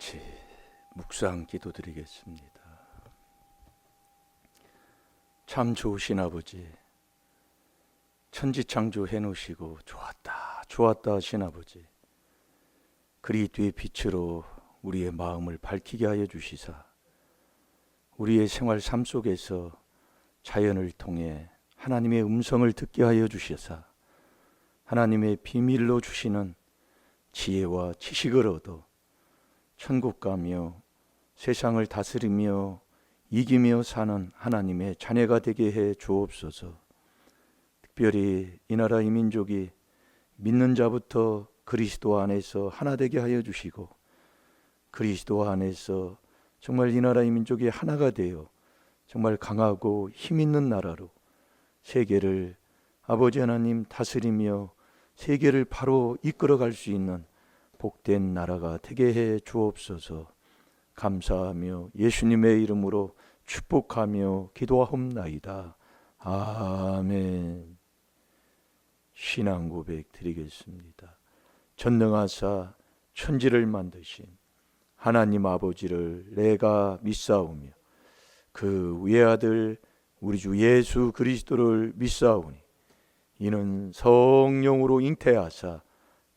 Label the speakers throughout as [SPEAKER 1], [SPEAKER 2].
[SPEAKER 1] 같이 묵상 기도드리겠습니다. 참 좋으신 아버지, 천지 창조 해 놓으시고 좋았다, 좋았다 하신 아버지, 그리스도의 빛으로 우리의 마음을 밝히게 하여 주시사, 우리의 생활 삶 속에서 자연을 통해 하나님의 음성을 듣게 하여 주시사, 하나님의 비밀로 주시는 지혜와 지식을 얻어 천국 가며 세상을 다스리며 이기며 사는 하나님의 자녀가 되게 해 주옵소서. 특별히 이 나라 이 민족이 믿는 자부터 그리스도 안에서 하나 되게 하여 주시고 그리스도 안에서 정말 이 나라 이 민족이 하나가 되어 정말 강하고 힘 있는 나라로 세계를 아버지 하나님 다스리며 세계를 바로 이끌어 갈 수 있는 복된 나라가 되게 해 주옵소서. 감사하며 예수님의 이름으로 축복하며 기도하옵나이다. 아멘. 신앙 고백 드리겠습니다. 전능하사 천지를 만드신 하나님 아버지를 내가 믿사오며 그 외아들 우리 주 예수 그리스도를 믿사오니 이는 성령으로 잉태하사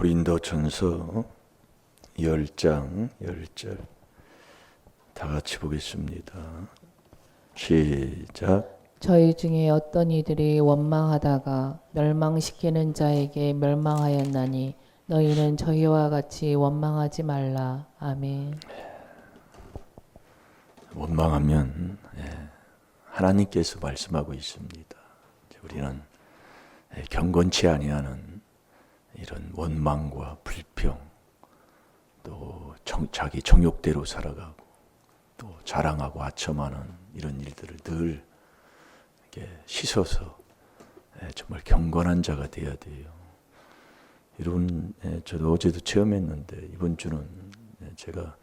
[SPEAKER 1] 고린도 전서 10장 10절 다 같이 보겠습니다. 시작.
[SPEAKER 2] 저희 중에 어떤 이들이 원망하다가 멸망시키는 자에게 멸망하였나니 너희는 저희와 같이 원망하지 말라. 아멘.
[SPEAKER 1] 원망하면 예, 하나님께서 말씀하고 있습니다. 우리는 예, 경건치 아니하는 이런 원망과 불평, 또 정- 자기 정욕대로 살아가고 또 자랑하고 아첨하는 이런 일들을 늘 이렇게 씻어서 예, 정말 경건한 자가 되어야 돼요. 이런 예, 저도 어제도 체험했는데 이번 주는 예, 제가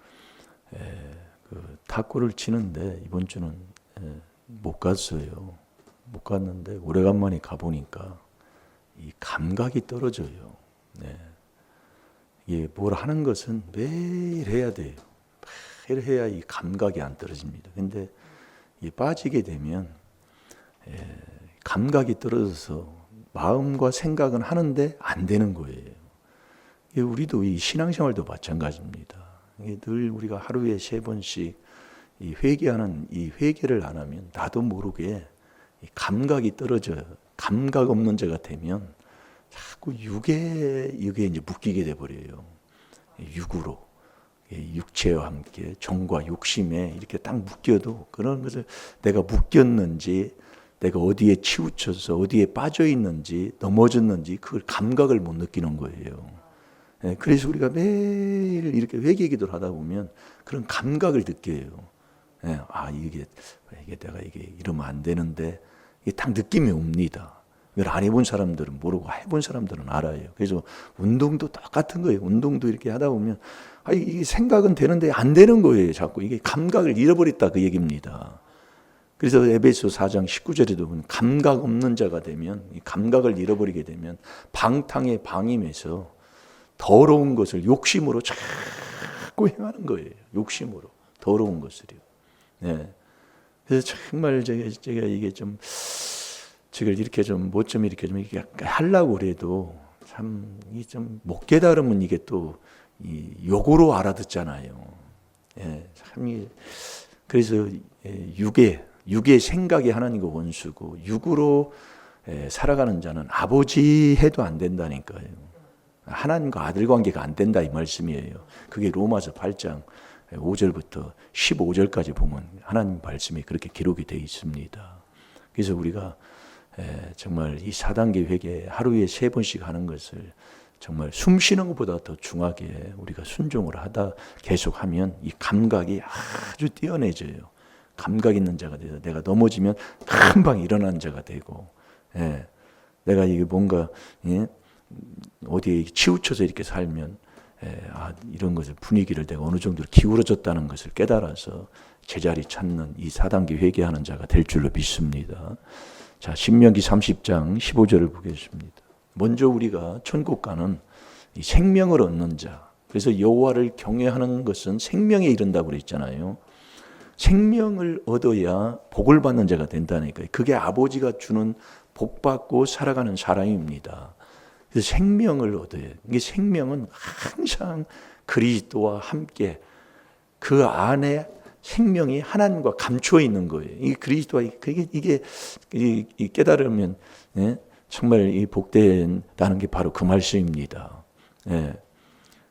[SPEAKER 1] 예, 그 탁구를 치는데 이번 주는 예, 못 갔어요. 못 갔는데 오래간만에 가보니까 이 감각이 떨어져요. 네. 이게 뭘 하는 것은 매일 해야 돼요. 매일 해야 이 감각이 안 떨어집니다. 근데 이 빠지게 되면 예, 감각이 떨어져서 마음과 생각은 하는데 안 되는 거예요. 이게 우리도 이 신앙생활도 마찬가지입니다. 이게 늘 우리가 하루에 세 번씩 이 회개하는 이 회개를 안 하면 나도 모르게 이 감각이 떨어져요. 감각 없는 자가 되면 자꾸 육에 육에 이제 묶이게 돼 버려요. 육으로 이 육체와 함께 정과 욕심에 이렇게 딱 묶여도 그런 것을 내가 묶였는지 내가 어디에 치우쳐서 어디에 빠져 있는지 넘어졌는지 그걸 감각을 못 느끼는 거예요. 예, 그래서 우리가 매일 이렇게 회개 기도를 하다 보면 그런 감각을 느껴요. 예, 아 이게 이게 내가 이게 이러면 안 되는데 이게 딱 느낌이 옵니다. 이걸 안 해본 사람들은 모르고 해본 사람들은 알아요. 그래서 운동도 똑같은 거예요. 운동도 이렇게 하다 보면 아 이게 생각은 되는데 안 되는 거예요. 자꾸 이게 감각을 잃어버렸다 그 얘기입니다. 그래서 에베소 4장 19절에도 보면 감각 없는 자가 되면 이 감각을 잃어버리게 되면 방탕의 방임에서 더러운 것을 욕심으로 자꾸 행하는 거예요. 욕심으로 더러운 것을요. 네. 그래서 정말 제가, 제가 이게 좀 저걸 이렇게 좀 뭐 좀 이렇게 좀 이렇게 하려고 그래도 참 이 좀 못 깨달으면 이게 또 이 욕으로 알아듣잖아요. 예, 참 이 그래서 예, 육의 육의 생각이 하나님과 원수고 육으로 예, 살아가는 자는 아버지 해도 안 된다니까요. 하나님과 아들 관계가 안 된다 이 말씀이에요. 그게 로마서 8장 5절부터 15절까지 보면 하나님 말씀이 그렇게 기록이 되어 있습니다. 그래서 우리가 에, 정말 이 4단계 회개 하루에 세 번씩 하는 것을 정말 숨 쉬는 것보다 더 중하게 우리가 순종을 하다 계속하면 이 감각이 아주 뛰어내져요. 감각 있는 자가 돼서 내가 넘어지면 금방 일어난 자가 되고, 예, 내가 이게 뭔가 예, 어디에 치우쳐서 이렇게 살면 예, 아, 이런 것을 분위기를 내가 어느 정도 기울어졌다는 것을 깨달아서 제자리 찾는 이 4단계 회개하는 자가 될 줄로 믿습니다. 자, 신명기 30장 15절을 보겠습니다. 먼저 우리가 천국 가는 이 생명을 얻는 자. 그래서 여호와를 경외하는 것은 생명에 이른다고 그랬잖아요. 생명을 얻어야 복을 받는 자가 된다니까요. 그게 아버지가 주는 복 받고 살아가는 사람입니다. 그래서 생명을 얻어야 이게 생명은 항상 그리스도와 함께 그 안에 생명이 하나님과 감추어 있는 거예요. 이 그리스도와 그게 이게 이, 이 깨달으면 예? 정말 이 복된다는 게 바로 그 말씀입니다. 예.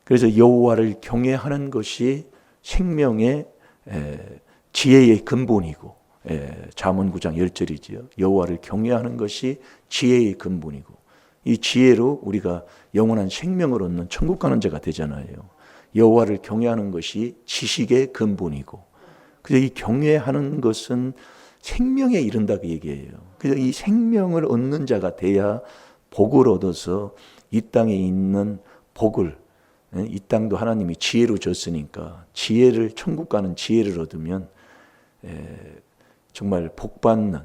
[SPEAKER 1] 그래서 여호와를 경외하는 것이 생명의 에, 지혜의 근본이고 예, 잠언 9장 10절이지요. 여호와를 경외하는 것이 지혜의 근본이고 이 지혜로 우리가 영원한 생명을 얻는 천국 가는 자가 되잖아요. 여호와를 경외하는 것이 지식의 근본이고 그래서 이 경외하는 것은 생명에 이른다고 얘기해요. 그래서 이 생명을 얻는 자가 돼야 복을 얻어서 이 땅에 있는 복을 예, 이 땅도 하나님이 지혜로 줬으니까 지혜를 천국 가는 지혜를 얻으면 에, 정말 복 받는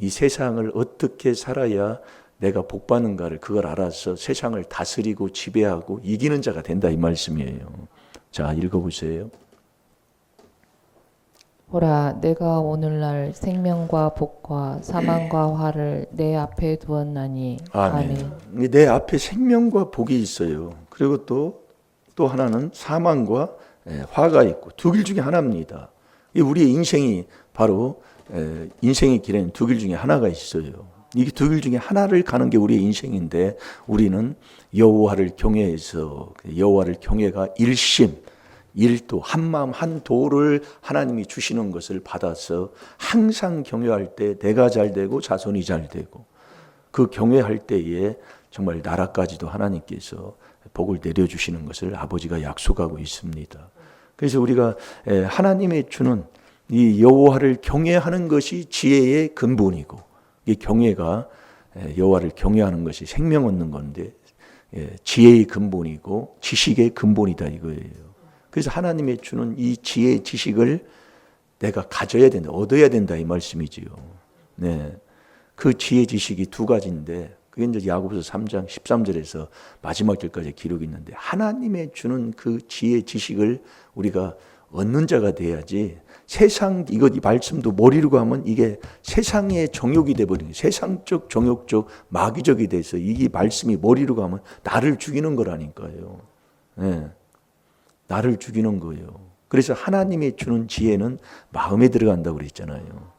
[SPEAKER 1] 이 세상을 어떻게 살아야 내가 복 받는가를 그걸 알아서 세상을 다스리고 지배하고 이기는 자가 된다 이 말씀이에요. 자 읽어 보세요.
[SPEAKER 2] 보라, 내가 오늘날 생명과 복과 사망과 화를 내 앞에 두었나니.
[SPEAKER 1] 아멘. 내 앞에 생명과 복이 있어요. 그리고 또 또 하나는 사망과 에, 화가 있고 두 길 중에 하나입니다. 이 우리의 인생이 바로 에, 인생의 길에는 두 길 중에 하나가 있어요. 이게 두 길 중에 하나를 가는 게 우리의 인생인데 우리는 여호와를 경외해서 여호와를 경외가 일심 일도 한 마음 한 도를 하나님이 주시는 것을 받아서 항상 경외할 때 내가 잘 되고 자손이 잘 되고 그 경외할 때에 정말 나라까지도 하나님께서 복을 내려 주시는 것을 아버지가 약속하고 있습니다. 그래서 우리가 하나님의 주는 이 여호와를 경외하는 것이 지혜의 근본이고 이 경외가 여호와를 경외하는 것이 생명 얻는 건데 지혜의 근본이고 지식의 근본이다 이거예요. 그래서 하나님의 주는 이 지혜 지식을 내가 가져야 된다, 얻어야 된다 이 말씀이지요. 네. 그 지혜 지식이 두 가지인데 그게 이제 야고보서 3장 13절에서 마지막 절까지 기록이 있는데 하나님의 주는 그 지혜 지식을 우리가 얻는 자가 돼야지 세상 이것 이 말씀도 머리로 가면 이게 세상의 정욕이 돼 버리는 세상적 정욕적 마귀적이 돼서 이 말씀이 머리로 가면 나를 죽이는 거라니까요. 네. 나를 죽이는 거예요. 그래서 하나님의 주는 지혜는 마음에 들어간다고 그랬잖아요.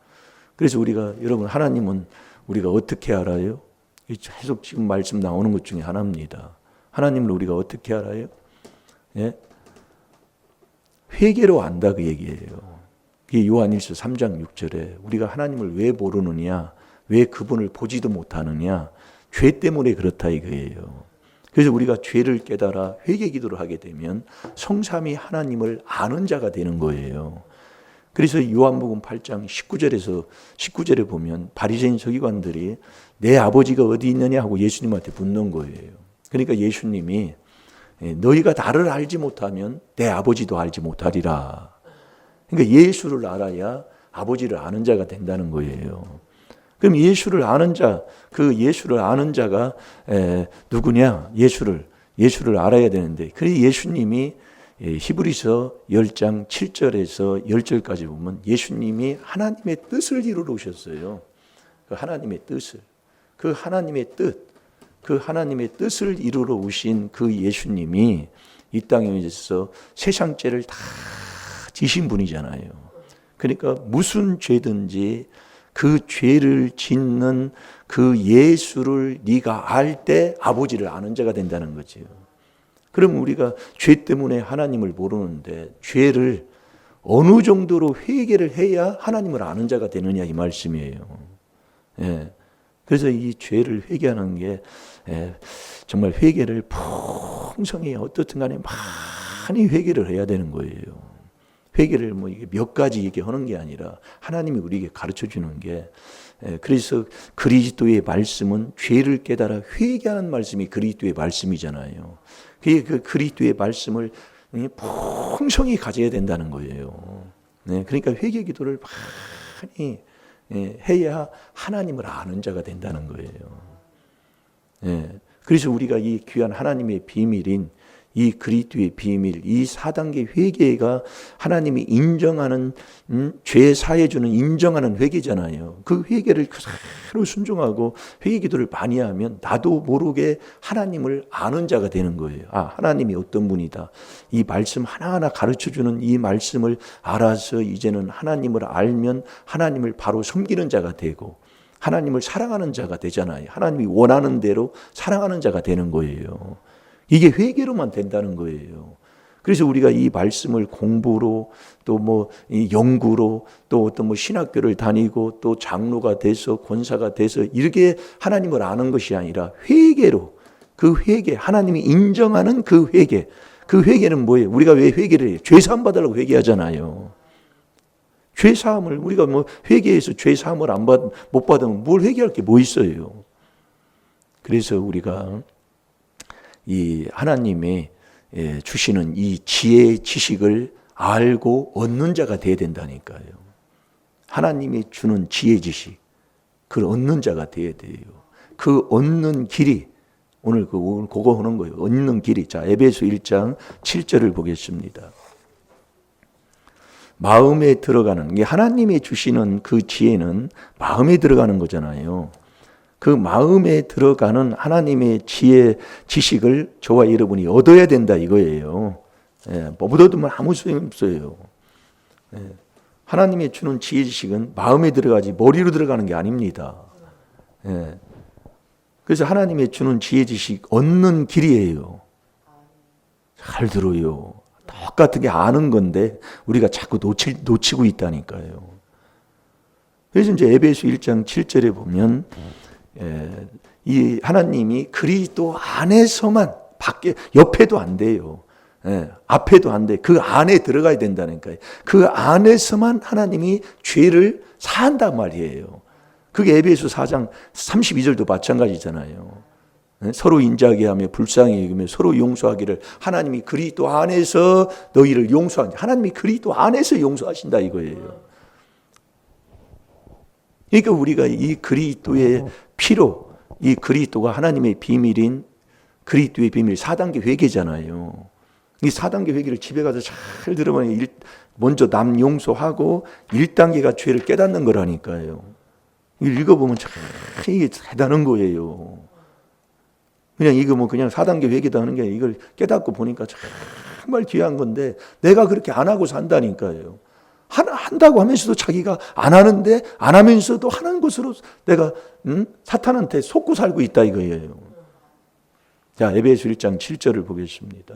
[SPEAKER 1] 그래서 우리가 여러분 하나님은 우리가 어떻게 알아요? 계속 지금 말씀 나오는 것 중에 하나입니다. 하나님을 우리가 어떻게 알아요? 예? 회개로 안다 그 얘기예요. 그게 요한일서 3장 6절에 우리가 하나님을 왜 모르느냐? 왜 그분을 보지도 못하느냐? 죄 때문에 그렇다 이거예요. 그래서 우리가 죄를 깨달아 회개 기도를 하게 되면 성삼이 하나님을 아는 자가 되는 거예요. 그래서 요한복음 8장 19절에서 19절에 보면 바리새인 서기관들이 내 아버지가 어디 있느냐 하고 예수님한테 묻는 거예요. 그러니까 예수님이 예, 너희가 나를 알지 못하면 내 아버지도 알지 못하리라. 그러니까 예수를 알아야 아버지를 아는 자가 된다는 거예요. 그럼 예수를 아는 자, 그 예수를 아는 자가 에, 누구냐? 예수를 예수를 알아야 되는데, 그래 예수님이 예, 히브리서 10장 7절에서 10절까지 보면 예수님이 하나님의 뜻을 이루러 오셨어요. 그 하나님의 뜻을. 그 하나님의 뜻, 그 하나님의 뜻을 이루러 오신 그 예수님이 이 땅에 오셔서 세상 죄를 다 지신 분이잖아요. 그러니까 무슨 죄든지 그 죄를 짓는 그 예수를 네가 알 때 아버지를 아는 자가 된다는 거지요. 그럼 우리가 죄 때문에 하나님을 모르는데 죄를 어느 정도로 회개를 해야 하나님을 아는 자가 되느냐 이 말씀이에요. 예. 그래서 이 죄를 회개하는 게 예, 정말 회개를 풍성히 어떻든 간에 많이 회개를 해야 되는 거예요. 회개를 뭐 몇 가지 이게 하는 게 아니라 하나님이 우리에게 가르쳐 주는 게 예, 그래서 그리스도의 말씀은 죄를 깨달아 회개하는 말씀이 그리스도의 말씀이잖아요. 그게 그 그리스도의 말씀을 풍성히 가져야 된다는 거예요. 네, 그러니까 회개 기도를 많이 예, 해야 하나님을 아는 자가 된다는 거예요. 예, 그래서 우리가 이 귀한 하나님의 비밀인 이 그리스도의 비밀, 이 4단계 회개가 하나님이 인정하는 음, 죄 사해 주는 인정하는 회개잖아요. 그 회개를 그대로 순종하고 회개 기도를 많이 하면 나도 모르게 하나님을 아는 자가 되는 거예요. 아, 하나님이 어떤 분이다. 이 말씀 하나하나 가르쳐 주는 이 말씀을 알아서 이제는 하나님을 알면 하나님을 바로 섬기는 자가 되고 하나님을 사랑하는 자가 되잖아요. 하나님이 원하는 대로 사랑하는 자가 되는 거예요. 이게 회개로만 된다는 거예요. 그래서 우리가 이 말씀을 공부로 또 뭐 연구로 또 어떤 뭐 신학교를 다니고 또 장로가 돼서 권사가 돼서 이렇게 하나님을 아는 것이 아니라 회개로 그 회개 하나님이 인정하는 그 회개 그 회개는 뭐예요? 우리가 왜 회개를 해요? 죄 사함 받으려고 회개하잖아요. 죄 사함을 우리가 뭐 회개해서 죄 사함을 안받못 받으면 뭘 회개할 게 뭐 있어요? 그래서 우리가 이 하나님의 예, 주시는 이 지혜의 지식을 알고 얻는 자가 돼야 된다니까요. 하나님이 주는 지혜 지식, 그걸 얻는 자가 돼야 돼요. 그 얻는 길이 오늘 그 오늘 그거 하는 거예요. 얻는 길이 자 에베소 1장 7절을 보겠습니다. 마음에 들어가는 게 하나님이 주시는 그 지혜는 마음에 들어가는 거잖아요. 그 마음에 들어가는 하나님의 지혜, 지식을 저와 여러분이 얻어야 된다 이거예요. 예, 뭐 얻어두면 아무 소용 없어요. 예, 하나님이 주는 지혜 지식은 마음에 들어가지 머리로 들어가는 게 아닙니다. 예, 그래서 하나님이 주는 지혜 지식 얻는 길이에요. 잘 들어요. 똑같은 게 아는 건데 우리가 자꾸 놓치, 놓치고 있다니까요. 그래서 이제 에베소 1장 7절에 보면 예, 이 하나님이 그리스도 안에서만 밖에 옆에도 안 돼요. 예, 앞에도 안 돼. 그 안에 들어가야 된다니까요. 그 안에서만 하나님이 죄를 사한단 말이에요. 그게 에베소 4장 32절도 마찬가지잖아요. 예, 서로 인자하게 하며 불쌍히 여기며 서로 용서하기를 하나님이 그리스도 안에서 너희를 용서한 하나님이 그리스도 안에서 용서하신다 이거예요. 그러니까 우리가 이 그리스도의 피로 이 그리스도가 하나님의 비밀인 그리스도의 비밀 4단계 회개잖아요. 이 4단계 회개를 집에 가서 잘 들어보면 먼저 남 용서하고 1단계가 죄를 깨닫는 거라니까요. 읽어보면 참 이게 대단한 거예요. 그냥 이거 뭐 그냥 4단계 회개다 하는 게 이걸 깨닫고 보니까 정말 귀한 건데 내가 그렇게 안 하고 산다니까요. 한다고 하면서도 자기가 안 하는데 안 하면서도 하는 것으로 내가 음? 사탄한테 속고 살고 있다 이거예요. 자 에베소 1장 7절을 보겠습니다.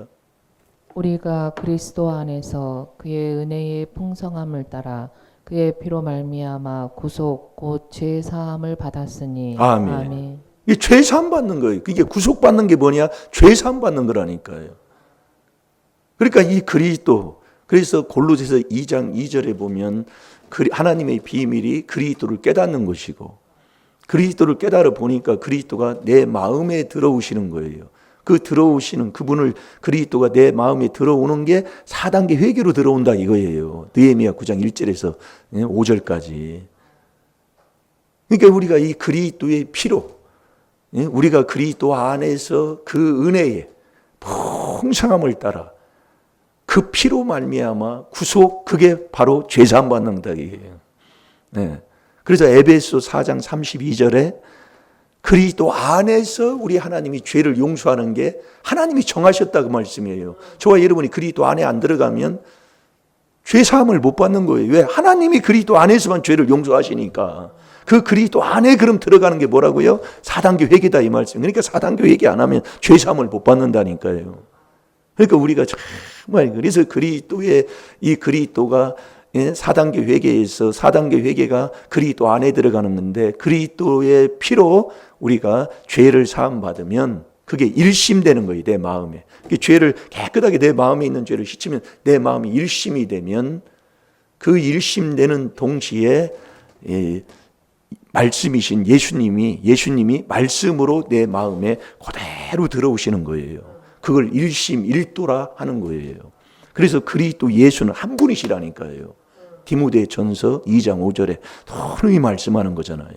[SPEAKER 2] 우리가 그리스도 안에서 그의 은혜의 풍성함을 따라 그의 피로 말미암아 구속 곧 죄 사함을 받았으니
[SPEAKER 1] 아멘. 이 죄 사함 받는 거예요. 이게 구속 받는 게 뭐냐? 죄 사함 받는 거라니까요. 그러니까 이 그리스도 그래서 골로새서 2장 2절에 보면 하나님의 비밀이 그리스도를 깨닫는 것이고 그리스도를 깨달아 보니까 그리스도가 내 마음에 들어오시는 거예요. 그 들어오시는 그분을 그리스도가 내 마음에 들어오는 게 4단계 회개로 들어온다 이거예요. 느헤미야 9장 1절에서 5절까지. 그러니까 우리가 이 그리스도의 피로 우리가 그리스도 안에서 그 은혜의 풍성함을 따라 그 피로 말미암아 구속 그게 바로 죄 사함 받는다 이게요. 네. 그래서 에베소 4장 32절에 그리스도 안에서 우리 하나님이 죄를 용서하는 게 하나님이 정하셨다고 말씀이에요. 저와 여러분이 그리스도 안에 안 들어가면 죄 사함을 못 받는 거예요. 왜? 하나님이 그리스도 안에서만 죄를 용서하시니까. 그 그리스도 안에 그럼 들어가는 게 뭐라고요? 4단계 회개다 이 말씀. 그러니까 4단계 회개 안 하면 죄 사함을 못 받는다니까요. 그러니까 우리가 정말 그래서 그리스도의 이 그리스도가 예, 4단계 회개에서 4단계 회개가 그리스도 안에 들어가는 건데 그리스도의 피로 우리가 죄를 사함 받으면 그게 일심되는 거예요 내 마음에 그 죄를 깨끗하게 내 마음에 있는 죄를 씻으면 내 마음이 일심이 되면 그 일심되는 동시에 예, 말씀이신 예수님이 예수님이 말씀으로 내 마음에 그대로 들어오시는 거예요. 그걸 일심 일도라 하는 거예요. 그래서 그리스도 예수는 한 분이시라니까요. 디모데 전서 2장 5절에 분명히 말씀하는 거잖아요.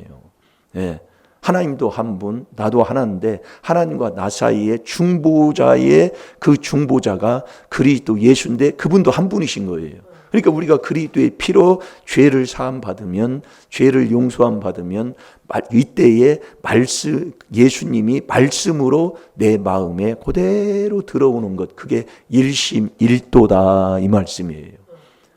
[SPEAKER 1] 예. 하나님도 한 분, 나도 하나인데 하나님과 나 사이에 중보자의 그 중보자가 그리스도 예수인데 그분도 한 분이신 거예요. 그러니까 우리가 그리스도의 피로 죄를 사함 받으면 죄를 용서함 받으면 말- 이때에 말씀 예수님이 말씀으로 내 마음에 그대로 들어오는 것 그게 일심 일도다 이 말씀이에요.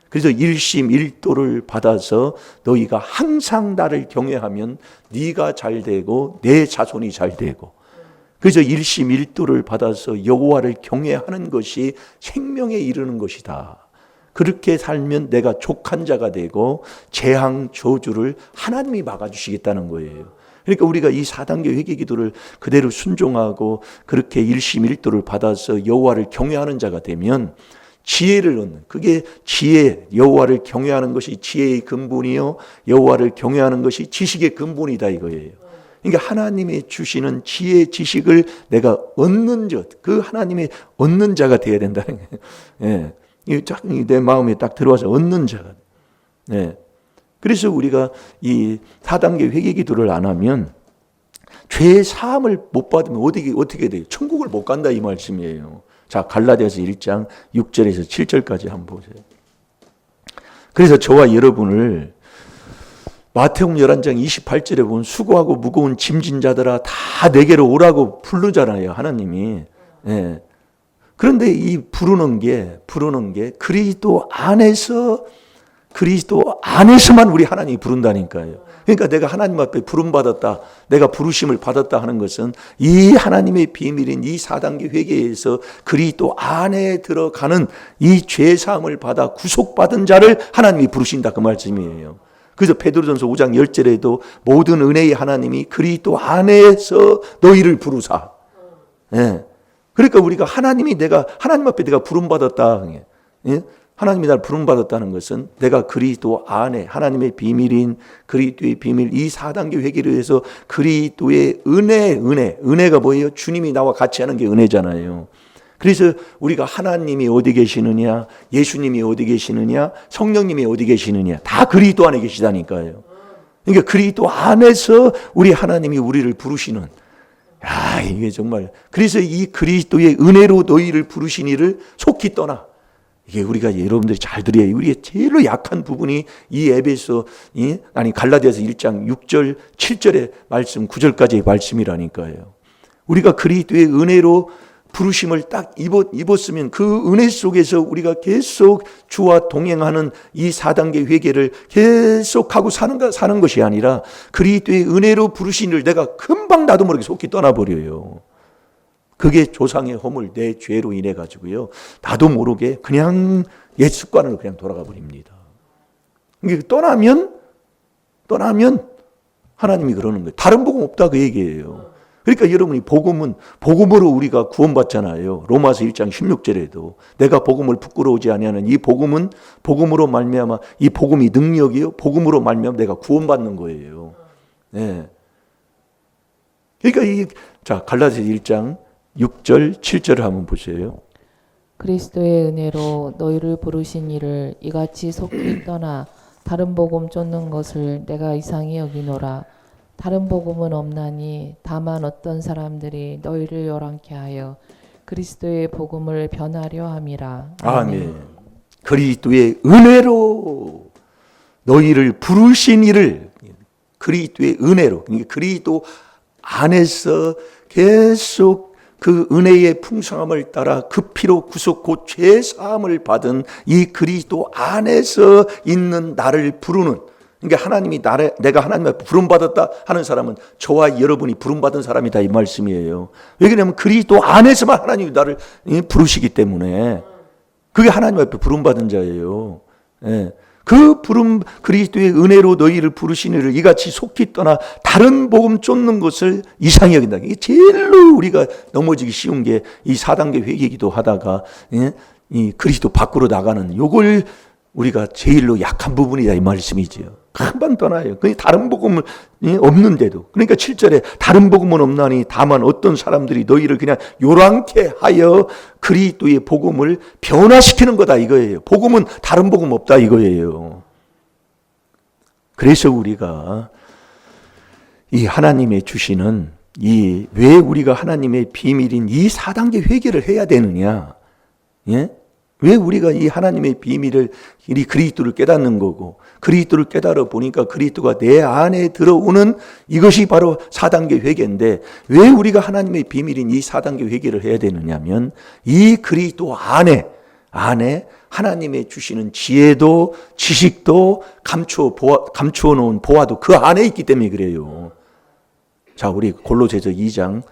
[SPEAKER 1] 그래서 일심 일도를 받아서 너희가 항상 나를 경외하면 네가 잘 되고 내 자손이 잘 되고 그래서 일심 일도를 받아서 여호와를 경외하는 것이 생명에 이르는 것이다. 그렇게 살면 내가 족한 자가 되고 재앙 저주를 하나님이 막아주시겠다는 거예요. 그러니까 우리가 이 4단계 회개 기도를 그대로 순종하고 그렇게 일심일도를 받아서 여호와를 경외하는 자가 되면 지혜를 얻는 그게 지혜 여호와를 경외하는 것이 지혜의 근본이요 여호와를 경외하는 것이 지식의 근본이다 이거예요. 그러니까 하나님이 주시는 지혜 지식을 내가 얻는 자 그 하나님의 얻는 자가 되어야 된다는 거예요. 예. 이딱내 마음에 딱 들어와서 얻는 자가. 네. 그래서 우리가 이 4단계 회개 기도를 안 하면 죄 사함을 못 받으면 어떻게 어떻게 돼요? 천국을 못 간다 이 말씀이에요. 자, 갈라디아서 1장 6절에서 7절까지 한번 보세요. 그래서 저와 여러분을 마태복음 11장 28절에 보면 수고하고 무거운 짐진 자들아 다 내게로 오라고 부르잖아요. 하나님이. 예. 그런데 이 부르는 게 부르는 게 그리스도 안에서 그리스도 안에서만 우리 하나님이 부른다니까요. 그러니까 내가 하나님 앞에 부름 받았다. 내가 부르심을 받았다 하는 것은 이 하나님의 비밀인 이 4단계 회개에서 그리스도 안에 들어가는 이 죄 사함을 받아 구속받은 자를 하나님이 부르신다 그 말씀이에요. 그래서 베드로전서 5장 10절에도 모든 은혜의 하나님이 그리스도 안에서 너희를 부르사. 예. 그러니까 우리가 하나님이 내가 하나님 앞에 내가 부름 받았다. 예? 하나님이 나를 부름 받았다는 것은 내가 그리스도 안에 하나님의 비밀인 그리스도의 비밀 이 4단계 회개를 해서 그리스도의 은혜 은혜 은혜가 뭐예요? 주님이 나와 같이 하는 게 은혜잖아요. 그래서 우리가 하나님이 어디 계시느냐, 예수님이 어디 계시느냐, 성령님이 어디 계시느냐, 다 그리스도 안에 계시다니까요. 그러니까 그리스도 안에서 우리 하나님이 우리를 부르시는 야, 이게 정말 그래서 이 그리스도의 은혜로 너희를 부르시니를 속히 떠나. 이게 우리가 여러분들이 잘 들어야. 우리의 제일로 약한 부분이 이 에베소 이 아니 갈라디아서 1장 6절 7절의 말씀 9절까지의 말씀이라니까요. 우리가 그리스도의 은혜로 부르심을 딱 입었, 입었으면 그 은혜 속에서 우리가 계속 주와 동행하는 이 4단계 회개를 계속하고 사는, 사는 것이 아니라 그리스도의 은혜로 부르신 일 내가 금방 나도 모르게 속히 떠나버려요. 그게 조상의 허물, 내 죄로 인해 가지고요. 나도 모르게 그냥 옛 습관으로 그냥 돌아가 버립니다. 떠나면, 떠나면 하나님이 그러는 거예요. 다른 복음 없다 그 얘기예요. 그러니까 여러분이 복음은 복음으로 우리가 구원받잖아요. 로마서 1장 16절에도 내가 복음을 부끄러우지 아니하는 이 복음은 복음으로 말미암아 이 복음이 능력이요. 복음으로 말미암아 내가 구원받는 거예요. 네. 그러니까 이 자 갈라디아 1장 6절 7절을 한번 보세요.
[SPEAKER 2] 그리스도의 은혜로 너희를 부르신 이를 이같이 속히 떠나 다른 복음 쫓는 것을 내가 이상히 여기노라. 다른 복음은 없나니 다만 어떤 사람들이 너희를 요란케 하여 그리스도의 복음을 변하려 함이라.
[SPEAKER 1] 아멘. 그리스도의 은혜로 너희를 부르신 이를 그리스도의 은혜로 그러니까 그리스도 안에서 계속 그 은혜의 풍성함을 따라 그 피로 구속 곧 죄 사함을 받은 이 그리스도 안에서 있는 나를 부르는 그러니까 하나님이 나를 내가 하나님 앞에 부름 받았다 하는 사람은 저와 여러분이 부름 받은 사람이다 이 말씀이에요. 왜냐하면 그리스도 안에서만 하나님이 나를 예, 부르시기 때문에 그게 하나님 앞에 부름 받은 자예요. 예. 그 부름 그리스도의 은혜로 너희를 부르시니를 이같이 속히 떠나 다른 복음 쫓는 것을 이상히 여긴다. 이게 제일로 우리가 넘어지기 쉬운 게 이 4단계 회개기도 하다가 예? 이 그리스도 밖으로 나가는 요걸 우리가 제일로 약한 부분이다 이 말씀이지요. 금방 떠나요. 그 다른 복음은 예, 없는데도. 그러니까 7절에 다른 복음은 없나니 다만 어떤 사람들이 너희를 그냥 요랑케 하여 그리스도의 복음을 변화시키는 거다 이거예요. 복음은 다른 복음 없다 이거예요. 그래서 우리가 이 하나님의 주시는 이 왜 우리가 하나님의 비밀인 이 4단계 회개를 해야 되느냐? 예? 왜 우리가 이 하나님의 비밀을 이 그리스도를 깨닫는 거고 그리스도를 깨달아 보니까 그리스도가 내 안에 들어오는 이것이 바로 4단계 회개인데 왜 우리가 하나님의 비밀인 이 4단계 회개를 해야 되느냐면 이 그리스도 안에 안에 하나님의 주시는 지혜도 지식도 감추어 보아, 감추어 놓은 보아도 그 안에 있기 때문에 그래요. 자, 우리 골로새서 2장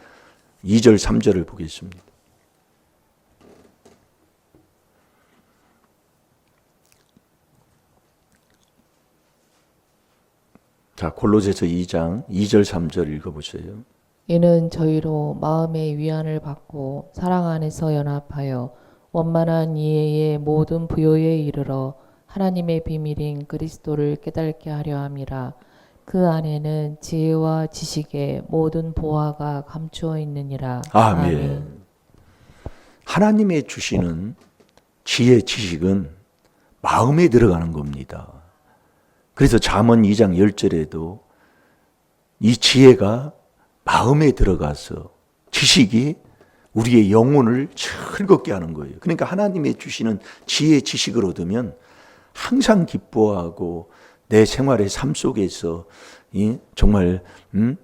[SPEAKER 1] 2절 3절을 보겠습니다. 자, 골로새서 2장 2절 3절 읽어 보세요.
[SPEAKER 2] 이는 저희로 마음의 위안을 받고 사랑 안에서 연합하여 원만한 이해의 모든 부요에 이르러 하나님의 비밀인 그리스도를 깨닫게 하려 함이라 그 안에는 지혜와 지식의 모든 보화가 감추어 있느니라
[SPEAKER 1] 아멘. 하나님의 주시는 지혜 지식은 마음에 들어가는 겁니다. 그래서 잠언 2장 10절에도 이 지혜가 마음에 들어가서 지식이 우리의 영혼을 즐겁게 하는 거예요. 그러니까 하나님의 주시는 지혜 지식을 얻으면 항상 기뻐하고 내 생활의 삶 속에서 이 정말 음?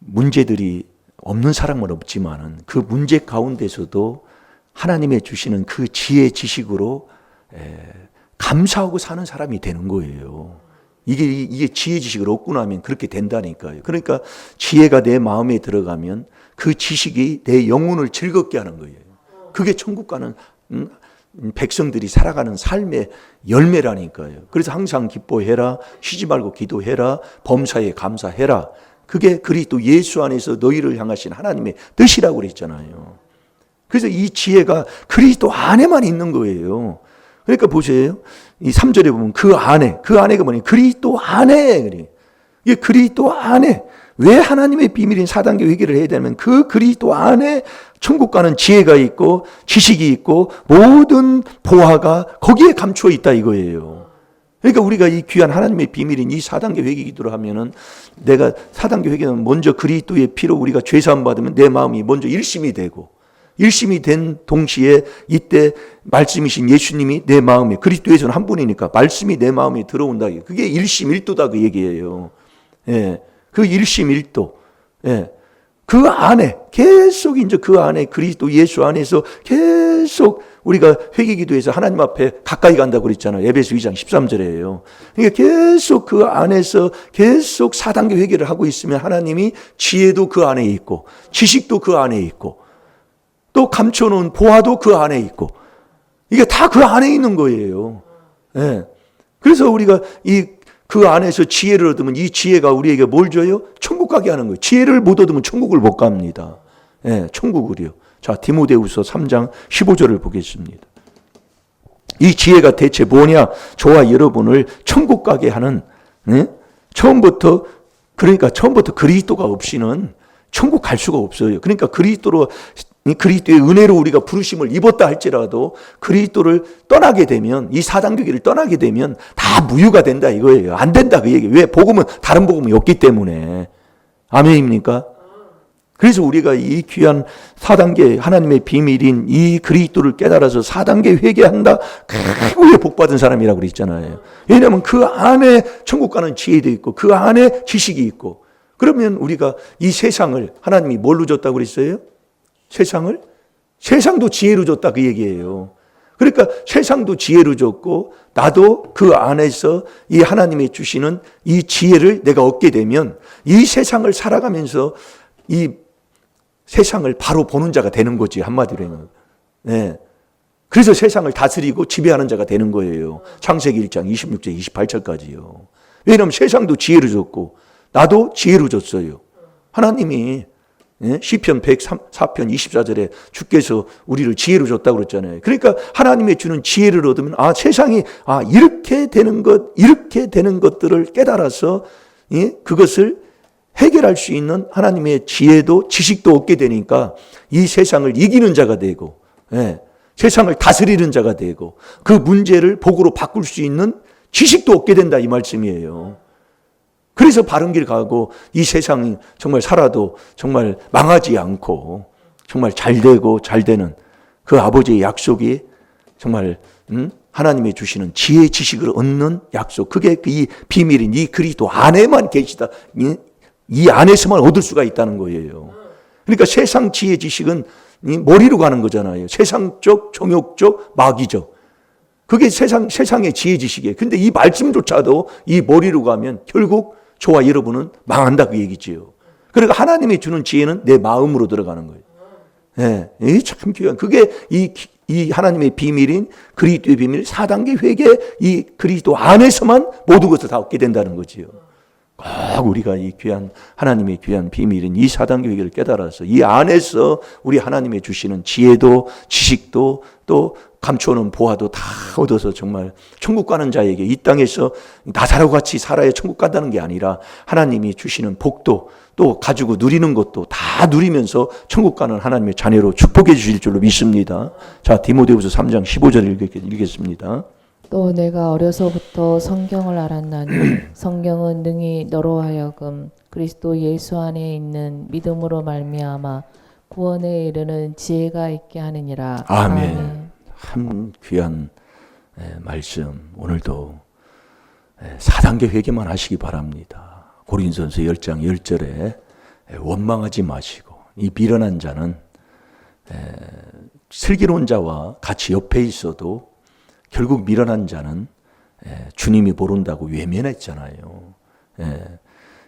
[SPEAKER 1] 문제들이 없는 사람은 없지만은 그 문제 가운데서도 하나님의 주시는 그 지혜 지식으로 에, 감사하고 사는 사람이 되는 거예요. 이게 이게 지혜 지식을 얻고 나면 그렇게 된다니까요. 그러니까 지혜가 내 마음에 들어가면 그 지식이 내 영혼을 즐겁게 하는 거예요. 그게 천국 가는 음, 백성들이 살아가는 삶의 열매라니까요. 그래서 항상 기뻐해라, 쉬지 말고 기도해라, 범사에 감사해라. 그게 그리스도 예수 안에서 너희를 향하신 하나님의 뜻이라고 그랬잖아요. 그래서 이 지혜가 그리스도 안에만 있는 거예요. 그러니까 보세요. 이 3절에 보면 그 안에, 그 안에가 뭐니? 그리스도 안에. 이게 그리스도 안에. 왜 하나님의 비밀인 4단계 회개를 해야 되냐면 그 그리스도 안에 천국 가는 지혜가 있고 지식이 있고 모든 보화가 거기에 감추어 있다 이거예요. 그러니까 우리가 이 귀한 하나님의 비밀인 이 4단계 회개 기도를 하면은 내가 4단계 회개는 먼저 그리스도의 피로 우리가 죄 사함 받으면 내 마음이 먼저 일심이 되고 일심이 된 동시에 이때 말씀이신 예수님이 내 마음에 그리스도에서는 한 분이니까 말씀이 내 마음에 들어온다. 그게 일심일도다 그 얘기예요. 예. 그 일심일도. 예. 그 안에 계속 이제 그 안에 그리스도 예수 안에서 계속 우리가 회개 기도에서 하나님 앞에 가까이 간다고 그랬잖아요. 에베소 2장 13절에요. 그러니까 계속 그 안에서 계속 4단계 회개를 하고 있으면 하나님이 지혜도 그 안에 있고 지식도 그 안에 있고 또 감춰놓은 보화도 그 안에 있고 이게 다 그 안에 있는 거예요. 예. 그래서 우리가 이 그 안에서 지혜를 얻으면 이 지혜가 우리에게 뭘 줘요? 천국 가게 하는 거예요. 지혜를 못 얻으면 천국을 못 갑니다. 예, 천국을요. 자, 디모데후서 3장 15절을 보겠습니다. 이 지혜가 대체 뭐냐? 저와 여러분을 천국 가게 하는 예? 처음부터 그러니까 처음부터 그리스도가 없이는 천국 갈 수가 없어요. 그러니까 그리스도로 이 그리스도의 은혜로 우리가 부르심을 입었다 할지라도 그리스도를 떠나게 되면 이 사단계기를 떠나게 되면 다 무효가 된다 이거예요. 안 된다 그 얘기. 왜? 복음은 다른 복음이 없기 때문에. 아멘입니까? 그래서 우리가 이 귀한 4단계 하나님의 비밀인 이 그리스도를 깨달아서 4단계 회개한다. 그게 복 받은 사람이라고 그랬잖아요. 왜냐하면 그 안에 천국 가는 지혜도 있고 그 안에 지식이 있고 그러면 우리가 이 세상을 하나님이 뭘로 줬다고 그랬어요? 세상을? 세상도 지혜로 줬다 그 얘기예요. 그러니까 세상도 지혜로 줬고 나도 그 안에서 이 하나님이 주시는 이 지혜를 내가 얻게 되면 이 세상을 살아가면서 이 세상을 바로 보는 자가 되는 거지 한마디로. 네. 그래서 세상을 다스리고 지배하는 자가 되는 거예요. 창세기 1장 26절 28절까지요. 왜냐하면 세상도 지혜를 줬고 나도 지혜를 줬어요. 하나님이 예? 시편 104편 24절에 주께서 우리를 지혜로 줬다고 그랬잖아요. 그러니까 하나님의 주는 지혜를 얻으면 아 세상이 아 이렇게 되는 것 이렇게 되는 것들을 깨달아서 예? 그것을 해결할 수 있는 하나님의 지혜도 지식도 얻게 되니까 이 세상을 이기는 자가 되고 예, 세상을 다스리는 자가 되고 그 문제를 복으로 바꿀 수 있는 지식도 얻게 된다 이 말씀이에요. 그래서 바른 길 가고 이 세상이 정말 살아도 정말 망하지 않고 정말 잘 되고 잘 되는 그 아버지의 약속이 정말 음? 하나님이 주시는 지혜 지식을 얻는 약속 그게 그이 비밀인 이 그리스도 안에만 계시다 이, 이 안에서만 얻을 수가 있다는 거예요. 그러니까 세상 지혜 지식은 이 머리로 가는 거잖아요. 세상적 종욕적 마귀적 그게 세상 세상의 지혜 지식이에요. 근데 이 말씀조차도 이 머리로 가면 결국 저와 여러분은 망한다 그 얘기지요. 그러니까 하나님이 주는 지혜는 내 마음으로 들어가는 거예요. 예, 네, 참 귀한. 그게 이, 이 하나님의 비밀인 그리스도의 비밀 4단계 회개 이 그리스도 안에서만 모든 것을 다 얻게 된다는 거지요. 꼭 우리가 이 귀한 하나님의 귀한 비밀인 이 4단계 회개를 깨달아서 이 안에서 우리 하나님의 주시는 지혜도 지식도 또 감춰놓은 보화도 다 얻어서 정말 천국 가는 자에게 이 땅에서 나사로 같이 살아야 천국 간다는 게 아니라 하나님이 주시는 복도 또 가지고 누리는 것도 다 누리면서 천국 가는 하나님의 자녀로 축복해 주실 줄로 믿습니다. 자, 디모데후서 3장 15절 읽겠습니다.
[SPEAKER 2] 또 내가 어려서부터 성경을 알았나니 성경은 능히 너로 하여금 그리스도 예수 안에 있는 믿음으로 말미암아 구원에 이르는 지혜가 있게 하느니라.
[SPEAKER 1] 아멘. 참 귀한 예, 말씀 오늘도 4단계 회개만 하시기 바랍니다. 고린전서 10장 10절에 원망하지 마시고 이 미련한 자는 슬기로운 자와 같이 옆에 있어도 결국 미련한 자는 주님이 모른다고 외면했잖아요.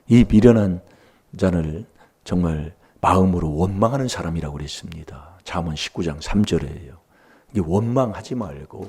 [SPEAKER 1] 이 미련한 자를 정말 마음으로 원망하는 사람이라고 그랬습니다. 잠언 19장 3절에요. 원망하지 말고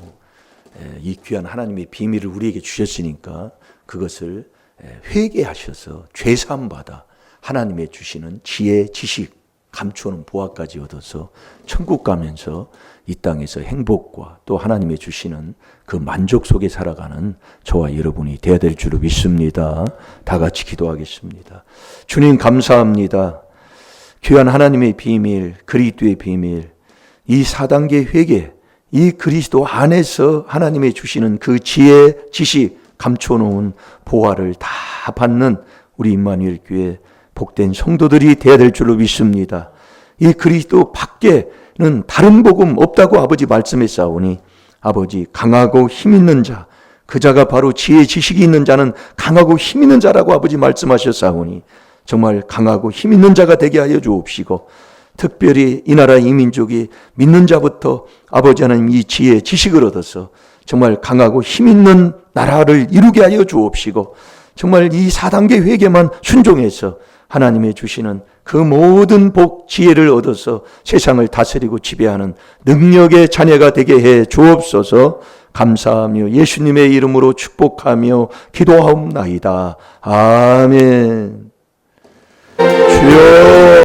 [SPEAKER 1] 이 귀한 하나님의 비밀을 우리에게 주셨으니까 그것을 회개하셔서 죄 사함 받아 하나님의 주시는 지혜, 지식, 감추는 보화까지 얻어서 천국 가면서 이 땅에서 행복과 또 하나님의 주시는 그 만족 속에 살아가는 저와 여러분이 되어야 될 줄로 믿습니다. 다 같이 기도하겠습니다. 주님 감사합니다. 귀한 하나님의 비밀, 그리스도의 비밀, 이 4단계 회개, 이 그리스도 안에서 하나님의 주시는 그 지혜, 지식, 감춰놓은 보화를 다 받는 우리 임마누엘 교회 복된 성도들이 되어야 될 줄로 믿습니다. 이 그리스도 밖에 는 다른 복음 없다고 아버지 말씀했사오니 아버지 강하고 힘 있는 자, 그 자가 바로 지혜 지식이 있는 자는 강하고 힘 있는 자라고 아버지 말씀하셨사오니 정말 강하고 힘 있는 자가 되게 하여 주옵시고 특별히 이 나라 이 민족이 믿는 자부터 아버지 하나님 이 지혜 지식을 얻어서 정말 강하고 힘 있는 나라를 이루게 하여 주옵시고 정말 이 4단계 회개만 순종해서 하나님의 주시는 그 모든 복 지혜를 얻어서 세상을 다스리고 지배하는 능력의 자녀가 되게 해 주옵소서 감사하며 예수님의 이름으로 축복하며 기도하옵나이다. 아멘. 주여